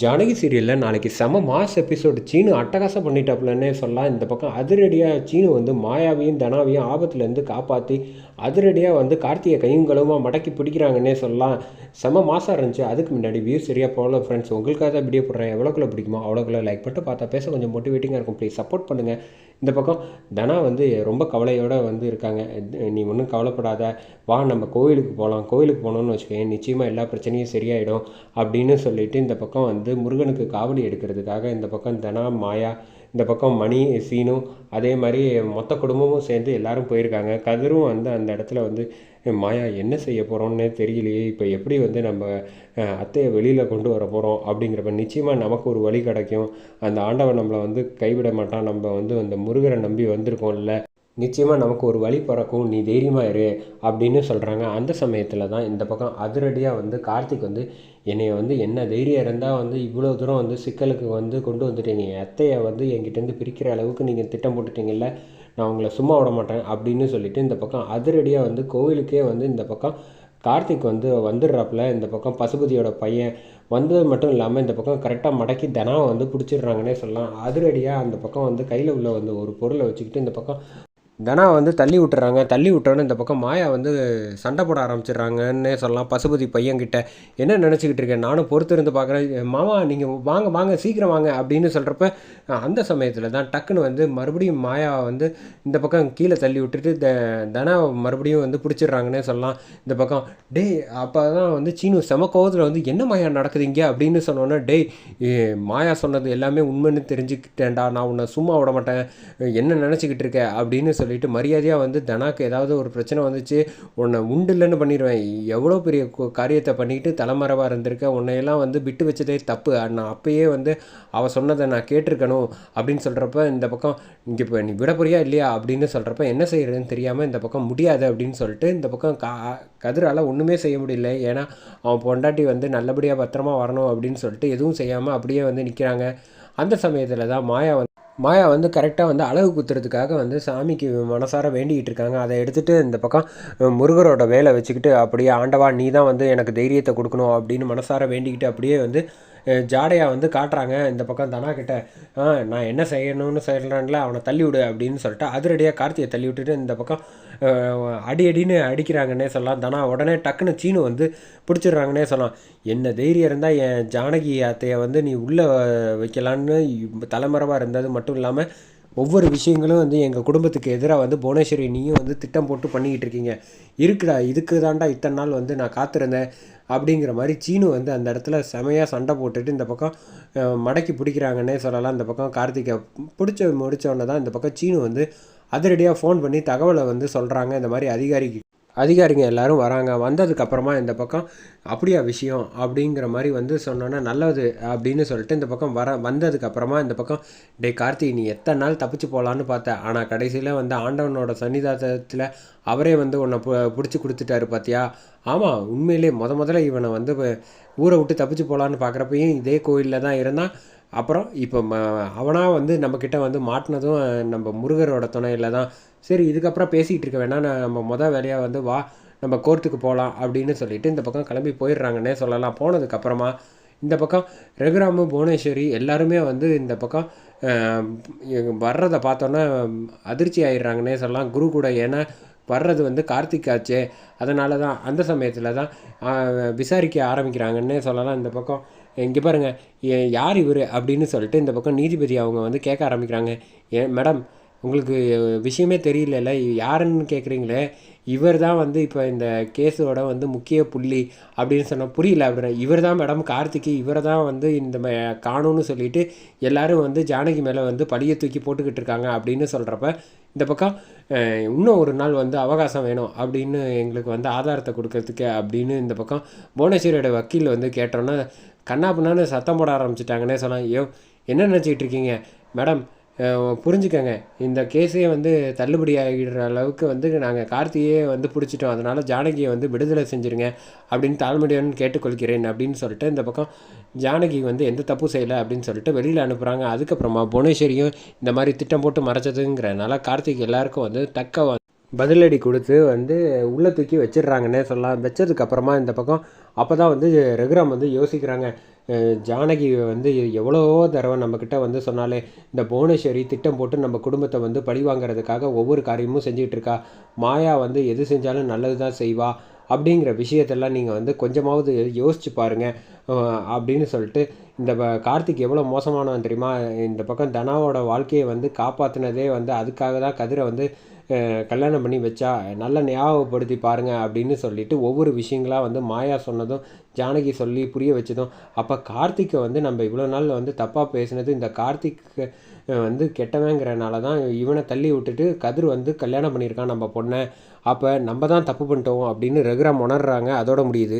ஜானகி சீரியலில் நாளைக்கு செம மாஸ் எபிசோடு. சீனு அட்டகாசம் பண்ணிட்டாப்புலன்னே சொல்லலாம். இந்த பக்கம் அதிரடியாக சீனு வந்து மாயாவையும் தனாவையும் ஆபத்துலேருந்து காப்பாற்றி அதிரடியாக வந்து கார்த்திகை கையும் களவுமா மடக்கி பிடிக்கிறாங்கன்னே சொல்லலாம். செம மாசாக இருந்துச்சு. அதுக்கு முன்னாடி வியூ சரியாக போகல ஃப்ரெண்ட்ஸ் உங்களுக்காக தான் வீடியோ போடுறேன். எவ்வளோக்குள்ளே பிடிக்குமோ அவ்வளோக்குள்ளே லைக் பண்ணிட்டு பார்த்தா பேச கொஞ்சம் மோட்டிவேட்டிங்காக இருக்கும். ப்ளீஸ் சப்போர்ட் பண்ணுங்கள் இந்த பக்கம் தனா வந்து ரொம்ப கவலையோடு வந்து இருக்காங்க. நீ ஒன்றும் கவலைப்படாத. வா நம்ம கோவிலுக்கு போகலாம் கோவிலுக்கு போனோம்னு வச்சுக்கோங்க நிச்சயமாக எல்லா பிரச்சனையும் சரியாயிடும் அப்படின்னு சொல்லிட்டு இந்த பக்கம் வந்து முருகனுக்கு காவடி எடுக்கிறதுக்காக இந்த பக்கம் தனா மாயா இந்த பக்கம் மணி சீனு அதே மாதிரி மொத்த குடும்பமும் சேர்ந்து எல்லாரும் போயிருக்காங்க. கதிரும் வந்து அந்த இடத்துல வந்து மாயா என்ன செய்ய போகிறோம்னே தெரியலையே. இப்போ எப்படி வந்து நம்ம அத்தையை வெளியில் கொண்டு வர போகிறோம் அப்படிங்கிறப்ப நிச்சயமாக நமக்கு ஒரு வழி கிடைக்கும். அந்த ஆண்டவன் நம்மளை வந்து கைவிட மாட்டான். நம்ம வந்து அந்த முருகரை நம்பி வந்திருக்கோம்ல. நிச்சயமாக நமக்கு ஒரு வழி பிறக்கும் நீ தைரியமாக இரு அப்படின்னு சொல்கிறாங்க அந்த சமயத்தில் தான் இந்த பக்கம் அதிரடியாக வந்து கார்த்திக் வந்து என்னைய வந்து என்ன தைரியம் இருந்தால் வந்து இவ்வளோ தூரம் வந்து சிக்கலுக்கு வந்து கொண்டு வந்துட்டீங்க. என் அத்தையை வந்து என்கிட்டேருந்து பிரிக்கிற அளவுக்கு நீங்கள் திட்டம் போட்டுட்டீங்கல்ல நான் உங்களை சும்மா விட மாட்டேன் அப்படின்னு சொல்லிட்டு இந்த பக்கம் அதிரடியாக வந்து கோவிலுக்கே வந்து இந்த பக்கம் கார்த்திக் வந்து வந்துடுறாப்புல. இந்த பக்கம் பசுபதியோட பையன் வந்தது மட்டும் இல்லாமல் இந்த பக்கம் கரெக்டாக மடக்கி தனாவை வந்து பிடிச்சிடுறாங்கன்னே சொல்லலாம். அதிரடியாக அந்த பக்கம் வந்து கையில் உள்ள வந்து ஒரு பொருளை வச்சுக்கிட்டு இந்த பக்கம் தனா வந்து தள்ளி விட்டுறாங்க. தள்ளி விட்டோன்னே இந்த பக்கம் மாயா வந்து சண்டை போட ஆரம்பிச்சிடுறாங்கன்னு சொல்லலாம். பசுபதி பையன்கிட்ட என்ன நினச்சிக்கிட்டு இருக்கேன் நானும் பொறுத்து இருந்து பார்க்குறேன். மாமா நீங்கள் வாங்க வாங்க சீக்கிரம் வாங்க அப்படின்னு சொல்கிறப்ப அந்த சமயத்தில் தான் டக்குன்னு வந்து மறுபடியும் மாயா வந்து இந்த பக்கம் கீழே தள்ளி விட்டுட்டு த தனா மறுபடியும் வந்து பிடிச்சிடுறாங்கன்னே சொல்லலாம். இந்த பக்கம் டே அப்போ தான் வந்து சீனு செம கோவத்தில் வந்து என்ன மாயா நடக்குது இங்கே? அப்படின்னு சொன்னோன்னே டேய் மாயா சொன்னது எல்லாமே உண்மைன்னு தெரிஞ்சுக்கிட்டேன்டா. நான் உன்னை சும்மா விட மாட்டேன். என்ன நினச்சிக்கிட்டு இருக்க? அப்படின்னு சொல்லிட்டு மரியாதையாக வந்து தனாக்கு ஏதாவது ஒரு பிரச்சனை வந்துச்சு உன்னை உண்டு இல்லைன்னு பண்ணிடுவேன் எவ்வளோ பெரிய காரியத்தை பண்ணிட்டு தலைமறைவாக இருந்திருக்க உன்னையெல்லாம் வந்து விட்டு வச்சதே தப்பு. நான் அப்பயே வந்து அவள் சொன்னதை நான் கேட்டிருக்கணும் அப்படின்னு சொல்கிறப்ப இந்த பக்கம் இங்கே இப்போ நீ விட போறியா இல்லையா? அப்படின்னு சொல்கிறப்ப என்ன செய்கிறதுன்னு தெரியாமல் இந்த பக்கம் முடியாது அப்படின்னு சொல்லிட்டு இந்த பக்கம் கா கதிரால் ஒன்றுமே செய்ய முடியல. ஏன்னா அவன் பொண்டாட்டி வந்து நல்லபடியாக பத்திரமா வரணும் அப்படின்னு சொல்லிட்டு எதுவும் செய்யாமல் அப்படியே வந்து நிற்கிறாங்க அந்த சமயத்தில் தான் மாயா வந்து மாயா வந்து கரெக்டாக வந்து அழகு குத்துறதுக்காக வந்து சாமிக்கு மனசார வேண்டிக்கிட்டு இருக்காங்க. அதை எடுத்துகிட்டு இந்த பக்கம் முருகரோட வேலை வச்சுக்கிட்டு அப்படியே ஆண்டவா நீ தான் வந்து எனக்கு தைரியத்தை கொடுக்கணும் அப்படின்னு மனசார வேண்டிக்கிட்டு அப்படியே வந்து ஜாடையா வந்து காட்டுறாங்க இந்த பக்கம் தனா கிட்ட. நான் என்ன செய்யணும்னு சொல்கிறேன்ல அவனை தள்ளி விடு அப்படின்னு சொல்லிட்டு அதிரடியாக கார்த்தியை தள்ளி விட்டுட்டு இந்த பக்கம் அடி அடின்னு அடிக்கிறாங்கன்னே சொல்லலாம். தனா உடனே டக்குன்னு சீனு வந்து பிடிச்சிடுறாங்கன்னே சொல்லலாம். என்ன தைரியம் இருந்தால் என் ஜானகி அத்தையை வந்து நீ உள்ளே வைக்கலான்னு தலைமறைவாக இருந்தது மட்டும் இல்லாமல் ஒவ்வொரு விஷயங்களும் வந்து எங்கள் குடும்பத்துக்கு எதிராக வந்து புவனேஸ்வரி நீயும் வந்து திட்டம் போட்டு பண்ணிக்கிட்டு இருக்கீங்க. இருக்குடா இதுக்கு தாண்டா இத்தனை நாள் வந்து நான் காத்திருந்தேன் அப்படிங்கிற மாதிரி சீனு வந்து அந்த இடத்துல செமையாக சண்டை போட்டுட்டு இந்த பக்கம் மடக்கி பிடிக்கிறாங்கன்னே சொல்லலாம். இந்த பக்கம் கார்த்திகை பிடிச்ச முடித்தோடனே தான் இந்த பக்கம் சீனு வந்து அதிரடியாக ஃபோன் பண்ணி தகவலை வந்து சொல்கிறாங்க இந்த மாதிரி அதிகாரிக்கு அதிகாரிங்க எல்லாரும் வராங்க. வந்ததுக்கப்புறமா இந்த பக்கம் அப்படியா விஷயம் அப்படிங்கிற மாதிரி வந்து சொன்னோன்னா நல்லது அப்படின்னு சொல்லிட்டு இந்த பக்கம் வர வந்ததுக்கப்புறமா இந்த பக்கம் டே கார்த்தி நீ எத்தனை நாள் தப்பிச்சு போகலான்னு பார்த்த? ஆனால் கடைசியில் வந்து ஆண்டவனோட சன்னிதானத்தில் அவரே வந்து உன்னை பு பிடிச்சி கொடுத்துட்டாரு பார்த்தியா ஆமாம் உண்மையிலே முத முதல்ல இவனை வந்து ஊரை விட்டு தப்பிச்சு போகலான்னு பார்க்குறப்பையும் இதே கோயிலில் தான் இருந்தான். அப்புறம் இப்போ ம அவனாக வந்து நம்மக்கிட்ட வந்து மாட்டினதும் நம்ம முருகரோட துணையில் தான். சரி இதுக்கப்புறம் பேசிகிட்டு இருக்க வேணாம். நான் நம்ம மொதல் வேலையாக வந்து வா நம்ம கோர்ட்டுக்கு போகலாம் அப்படின்னு சொல்லிட்டு இந்த பக்கம் கிளம்பி போயிடுறாங்கன்னே சொல்லலாம். போனதுக்கப்புறமா இந்த பக்கம் ரகுராமு புவனேஸ்வரி எல்லாருமே வந்து இந்த பக்கம் வர்றதை பார்த்தோன்னே அதிர்ச்சி ஆயிடுறாங்கன்னே சொல்லலாம். குரு கூட ஏன்னா வர்றது வந்து கார்த்திக் ஆச்சே. அதனால தான் அந்த சமயத்தில் தான் விசாரிக்க ஆரம்பிக்கிறாங்கன்னே சொல்லலாம். இந்த பக்கம் இங்கே பாருங்கள் யார் இவர்? அப்படின்னு சொல்லிட்டு இந்த பக்கம் நீதிபதி அவங்க வந்து கேட்க ஆரம்பிக்கிறாங்க. ஏன் மேடம் உங்களுக்கு விஷயமே தெரியலல்ல. யாருன்னு கேட்குறீங்களே இவர் தான் வந்து இப்போ இந்த கேஸோட வந்து முக்கிய புள்ளி அப்படின்னு சொன்னால் புரியல. அப்படின்னா இவர் தான் மேடம் கார்த்திக்கு இவரை தான் வந்து இந்த ம- காணும்னு சொல்லிட்டு எல்லாரும் வந்து ஜானகி மேலே வந்து பழிய தூக்கி போட்டுக்கிட்டு இருக்காங்க அப்படின்னு சொல்கிறப்ப இந்த பக்கம் இன்னும் ஒரு நாள் வந்து அவகாசம் வேணும் அப்படின்னு எங்களுக்கு வந்து ஆதாரத்தை கொடுக்கறதுக்கு அப்படின்னு இந்த பக்கம் புவனேஸ்வரியோட வக்கீல் வந்து கேட்டோன்னா கண்ணா பின்னான்னு சத்தம் போட ஆரம்பிச்சிட்டாங்கன்னே சொன்னான் ஐயோ என்ன நினச்சிக்கிட்டு இருக்கீங்க? மேடம் புரிஞ்சுக்கங்க. இந்த கேஸே வந்து தள்ளுபடி ஆகிடுற அளவுக்கு வந்து நாங்கள் கார்த்தியே வந்து பிடிச்சிட்டோம். அதனால் ஜானகியை வந்து விடுதலை செஞ்சுருங்க அப்படின்னு தாழ்மையுடன் கேட்டுக்கொள்கிறேன் அப்படின்னு சொல்லிட்டு இந்த பக்கம் ஜானகி வந்து எந்த தப்பும் செய்யலை அப்படின்னு சொல்லிட்டு வெளியில் அனுப்புகிறாங்க அதுக்கப்புறமா புவனேஸ்வரியும் இந்த மாதிரி திட்டம் போட்டு மறைச்சதுங்கிறனால கார்த்திக் எல்லாருக்கும் வந்து தக்க பதிலடி கொடுத்து வந்து உள்ளே தூக்கி வச்சிடுறாங்கன்னே சொல்லலாம். வச்சதுக்கப்புறமா இந்த பக்கம் அப்போ தான் வந்து ரகுராம் வந்து யோசிக்கிறாங்க ஜானகி வந்து எவ்வளவோ தடவை நம்மக்கிட்ட வந்து சொன்னாலே இந்த புவனேஸ்வரி திட்டம் போட்டு நம்ம குடும்பத்தை வந்து பழி வாங்குறதுக்காக ஒவ்வொரு காரியமும் செஞ்சுட்டு இருக்கா? மாயா வந்து எது செஞ்சாலும் நல்லது தான் செய்வா? அப்படிங்கிற விஷயத்தெல்லாம் நீங்கள் வந்து கொஞ்சமாவது யோசிச்சு பாருங்கள் அப்படின்னு சொல்லிட்டு இந்த கார்த்திக் எவ்வளோ மோசமானவன் தெரியுமா? இந்த பக்கம் தனாவோட வாழ்க்கையை வந்து காப்பாற்றினதே வந்து அதுக்காக தான் கதிரை வந்து கல்யாணம் பண்ணி வச்சா நல்லா ஞாபகப்படுத்தி பாருங்க அப்படின்னு சொல்லிட்டு ஒவ்வொரு விஷயங்களாக வந்து மாயா சொன்னதும் ஜானகி சொல்லி புரிய வச்சதும். அப்போ கார்த்திக்கை வந்து நம்ம இவ்வளோ நாள் வந்து தப்பாக பேசினது இந்த கார்த்திக் வந்து கெட்டவங்கிறனால தான் இவனை தள்ளி விட்டுட்டு கதிர் வந்து கல்யாணம் பண்ணியிருக்கான் நம்ம பொண்ணை. அப்போ நம்ம தான் தப்பு பண்ணிட்டோம் அப்படின்னு ரகுராம் உணர்றாங்க. அதோட முடியுது.